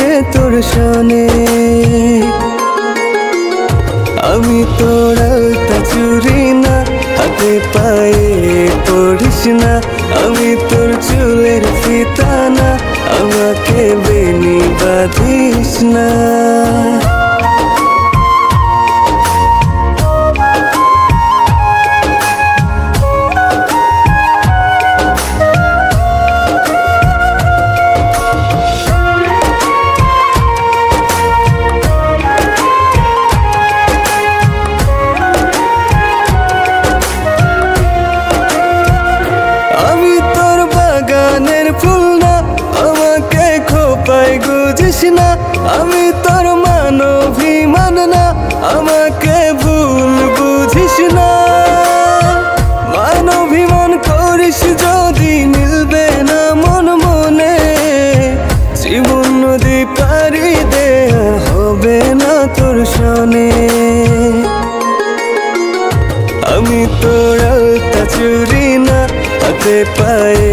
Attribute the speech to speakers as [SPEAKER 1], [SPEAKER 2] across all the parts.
[SPEAKER 1] রে তোর সনে আমি তোর চুরি না, হাতে পায়ে পড়িস না। আমি তোর চুলের ফিতানা, আমাকে বেনি বাঁধিস না। গুজিস না, আমি তোর মানভিমান না, আমাকে ভুল বুঝিস না। মানভিমান করিস যদি মিলবে না মন মনে, জীবন নদী পারি দেয়া হবে না তোর শনে আমি তোর চুরি না, হাতে পায়ে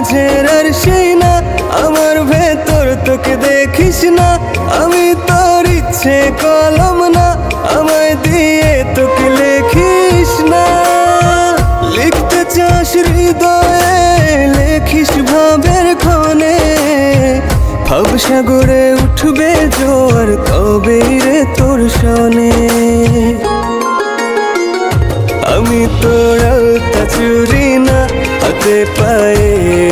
[SPEAKER 1] সাঝের আর সেই না। আমার ভেতর তোকে দেখিস না। আমি তোর ইচ্ছে কলম না। আমায় দিয়ে তোকে লেখিস না। লিখতে চাস হৃদয়ে, লেখিস ভাবের ক্ষণে ভাব সাগরে উঠবে জোর তবে রে তোর শনে। আমি তোর চুরি না, হাতে পায়ে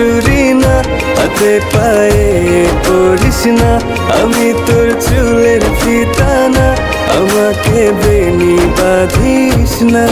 [SPEAKER 1] চুরি না হাতে পায়ে পড়িস না আমি তোর চুলের ফিতানা আমাকে বেনি বাঁধিস না